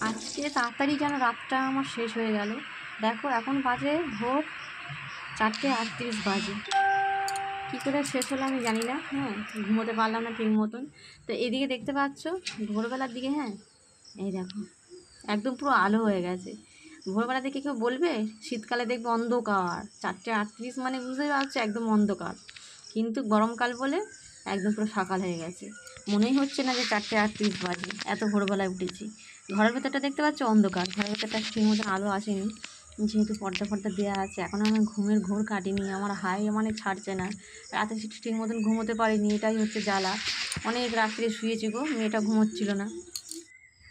আজকে তাড়াতাড়ি যেন রাতটা আমার শেষ হয়ে গেল। দেখো, এখন বাজে ভোর চারটে আটত্রিশ বাজে। কী করে শেষ হলো আমি জানি না হ্যাঁ ঘুমোতে পারলাম না ঠিক মতন। তো এদিকে দেখতে পাচ্ছ, ভোরবেলার দিকে হ্যাঁ এই দেখো, একদম পুরো আলো হয়ে গেছে। ভোরবেলা দেখে কেউ বলবে, শীতকালে দেখবে অন্ধকার। চারটে আটত্রিশ মানে বুঝতেই পারছ একদম অন্ধকার। কিন্তু গরমকাল বলে একদম পুরো সকাল হয়ে গেছে। মনেই হচ্ছে না যে চারটে আটত্রিশ বাজে, এত ভোরবেলায় উঠেছি। ঘরের ভেতরটা দেখতে পাচ্ছ অন্ধকার, ঘরের ভেতরটা ঠিক মতন আলো আসেনি। যেহেতু পর্দা ফর্দা দেওয়া আছে, এখন আমার ঘুমের ঘোর কাটিনি, আমার হাই মানে ছাড়ছে না। রাতে ঠিক মতন ঘুমোতে পারিনি, এটাই হচ্ছে জ্বালা। অনেক রাত্রে শুয়েছি গো, মেয়েটা ঘুমোচ্ছিল না।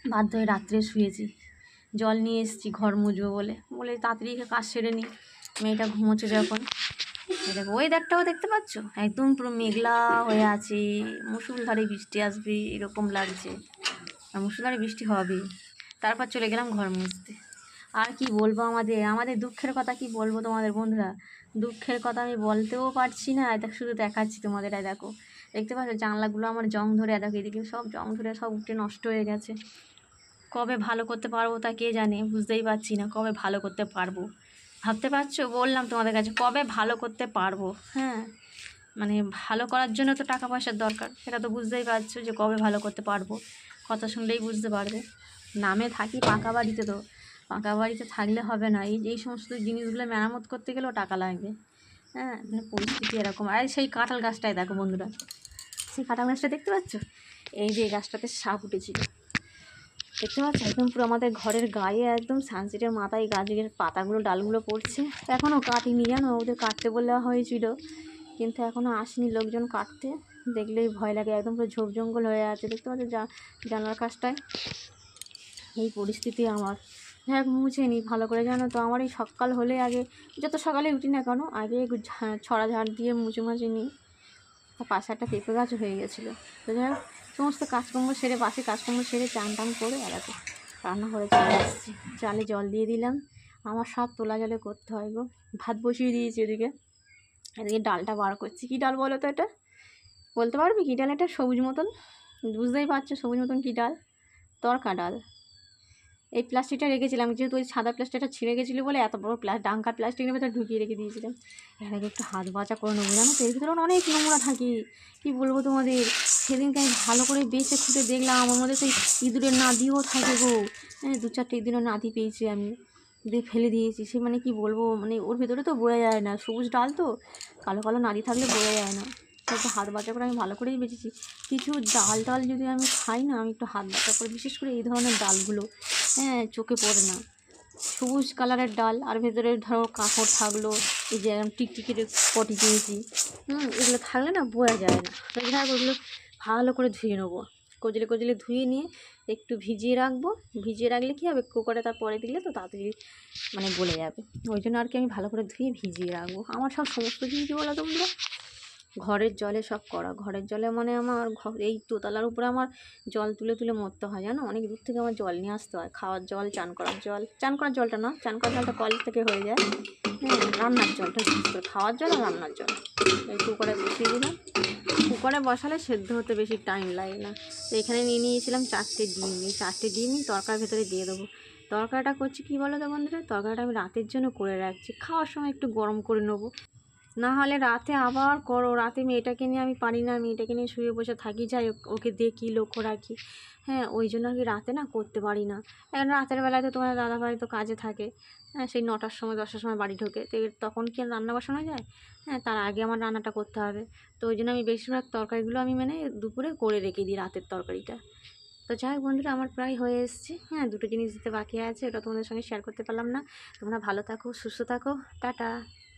বাধ্য হয়ে রাত্রে শুয়েছি। জল নিয়ে এসেছি ঘর মুজবো বলে বলে তাড়াতাড়ি কাজ সেরে নিই মেয়েটা ঘুমোচ্ছে যখন। দেখো ওয়েদারটাও দেখতে পাচ্ছ? একদম পুরো মেঘলা হয়ে আছে মুসুলধারে বৃষ্টি আসবে, এরকম লাগছে। আর মুসুলধারে বৃষ্টি হবে তারপর চলে গেলাম ঘর মুছতে। আর কি বলব আমাদের? আমাদের দুঃখের কথা কি বলব তোমাদের বন্ধুরা? দুঃখের কথা আমি বলতেও পারছি না দেখ শুধু দেখাচ্ছি তোমাদের দেখো। দেখতে পাচ্ছ, জানলাগুলো আমার জং ধরে দেখো, এদিকে সব জং ধরে সব উঠে নষ্ট হয়ে গেছে। কবে ভালো করতে পারব তা কে জানে? বুঝতেই পারছি না, কবে ভালো করতে পারব। ভাবতে পারছ? বললাম তোমাদের কাছে, কবে ভালো করতে পারব? হ্যাঁ মানে ভালো করার জন্য তো টাকা পয়সার দরকার। সেটা তো বুঝতেই পারছ যে কবে ভালো করতে পারব। কথা শুনলেই বুঝতে পারবে। নামে থাকি পাকা বাড়িতে তো। পাকা বাড়িতে থাকলে হবে না। এই এই সমস্ত জিনিসগুলো মেরামত করতে গেলেও টাকা লাগবে। হ্যাঁ মানে পরিস্থিতি এরকম। আর সেই কাঁঠাল গাছটাই দেখো বন্ধুরা। সেই কাঁঠাল গাছটা দেখতে পাচ্ছ? এই যে গাছটাতে সাপ উঠেছিল। দেখতে পাচ্ছ? একদম পুরো আমাদের ঘরের গায়ে একদম সানসেটের মাথায় গাছের পাতাগুলো, ডালগুলো পড়ছে। এখনও কাটিনি জানো? ওদের কাটতে বলে হয়েছিল। কিন্তু এখনও আসেনি লোকজন কাটতে। দেখলেই ভয় লাগে। একদম পুরো ঝোপ জঙ্গল হয়ে আছে। দেখতে পাচ্ছ? জা জানলার কাজটায় এই পরিস্থিতি আমার। হোক মুছে নিই ভালো করে জানো তো? আমার এই সকাল হলে আগে, যত সকালে উঠি না কেন, আগে ছড়া ঝাড় দিয়ে মুছে মুছে নিই পাশে একটা পেঁপে গাছও হয়ে গেছিল। তো যাই হোক, সমস্ত কাজকর্ম সেরে পাশে কাজকর্ম সেরে চান টান করে এলাকে রান্না করে চলে আসছি চালে জল দিয়ে দিলাম। আমার সব তোলা জলে করতে হয় গো। ভাত বসিয়ে দিয়েছি এদিকে। এদিকে ডালটা বার করছি। কী ডাল বলো তো এটা? বলতে পারবি কী ডাল এটা? সবুজ মতন? বুঝতেই পারছ সবুজ মতন কী ডাল? তরকা ডাল। এই প্লাস্টিকটা রেখেছিলাম, যেহেতু ওই সাদা প্লাস্টিকটা ছিঁড়ে গেছিল বলে এত বড় প্লা ডাঙ্কার প্লাস্টিকের ভেতরে ঢুকিয়ে রেখে দিয়েছিলাম। এর আগে একটু হাত বাঁচা করে নেব, জানো তো? এর ভিতরে অনেক নোংরা থাকে, কী বলব তোমাদের? সেদিনকে আমি ভালো করে বেছে খুঁটে দেখলাম আমার মধ্যে সেই ইঁদুরের নাদিও থাকে গো। হ্যাঁ দু চারটে ইঁদুরের নাদি পেয়েছি আমি, দিয়ে ফেলে দিয়েছি। সে মানে কি বলব মানে ওর ভেতরে তো বোঝা যায় না, সবুজ ডাল তো, কালো কালো নাদি থাকলে বোঝা যায় না। একটু হাত বাঁচা করে আমি ভালো করেই বেঁচেছি। কিছু ডাল টাল যদি আমি খাই না, আমি একটু হাত বাঁচা করে, বিশেষ করে এই ধরনের ডালগুলো হ্যাঁ চোখে পড়ে না। সবুজ কালারের ডাল, আর ভেতরে ধরো কাঁকড় থাকল, এই যে টিকটিকির পটি পেয়েছি হুম, এগুলো থাকলে না বোঝা যায় না। তো যাই হোক ওগুলো ভালো করে ধুয়ে নেব। কচলে কচলে ধুয়ে নিয়ে একটু ভিজিয়ে রাখব। ভিজিয়ে রাখলে কী হবে? কুকারে তারপরে দিলে তো তাড়াতাড়ি মানে গলে যাবে। ওই জন্য আর কি আমি ভালো করে ধুয়ে ভিজিয়ে রাখব। আমার সব সমস্ত জিনিস বলো তোমরা? ঘরের জলে সব করা। ঘরের জলে মানে আমার ঘর এই দোতলার উপরে আমার জল তুলে তুলে মরতে হয়, জানো? অনেক দূর থেকে আমার জল নিয়ে আসতে হয়। খাওয়ার জল, চান করার জল। চান করার জলটা না, চান করার জলটা কল থেকে হয়ে যায়। হ্যাঁ রান্নার জলটা করে, খাওয়ার জল আর রান্নার জল। এই কুকারে বসিয়ে দিলাম। কুকারে বসালে সেদ্ধ হতে বেশি টাইম লাগে না। তো এখানে নিয়ে নিয়েছিলাম চারটে ডিম। এই চারটে ডিমই তরকার ভেতরে দিয়ে দেবো। তরকারিটা করছি কী বলো তো বন্ধুরা? তরকারিটা আমি রাতের জন্য করে রাখছি। খাওয়ার সময় একটু গরম করে নেব। না হলে রাতে আবার করো। রাতে মেয়েটাকে নিয়ে আমি পারি না, মেয়েটাকে নিয়ে শুয়ে বসে থাকি। যাই ওকে দেখি লক্ষ্য রাখি? হ্যাঁ ওই জন্য কি রাতে না করতে পারি না। এখন রাতের বেলায় তো তোমার দাদা ভাই তো কাজে থাকে। হ্যাঁ সেই নটার সময়, দশটার সময় বাড়ি ঢোকে। তো তখন কি রান্না বসানো যায়? হ্যাঁ তার আগে আমার রান্নাটা করতে হবে। তো ওই জন্য আমি বেশিরভাগ তরকারিগুলো আমি মানে দুপুরে করে রেখে দিই রাতের তরকারিটা। তো যাই হোক বন্ধুরা, আমার প্রায় হয়ে এসছে। হ্যাঁ দুটো জিনিস দিতে বাকি আছে, ওটা তোমাদের সঙ্গে শেয়ার করতে পারলাম না। তোমরা ভালো থাকো, সুস্থ থাকো। টাটা।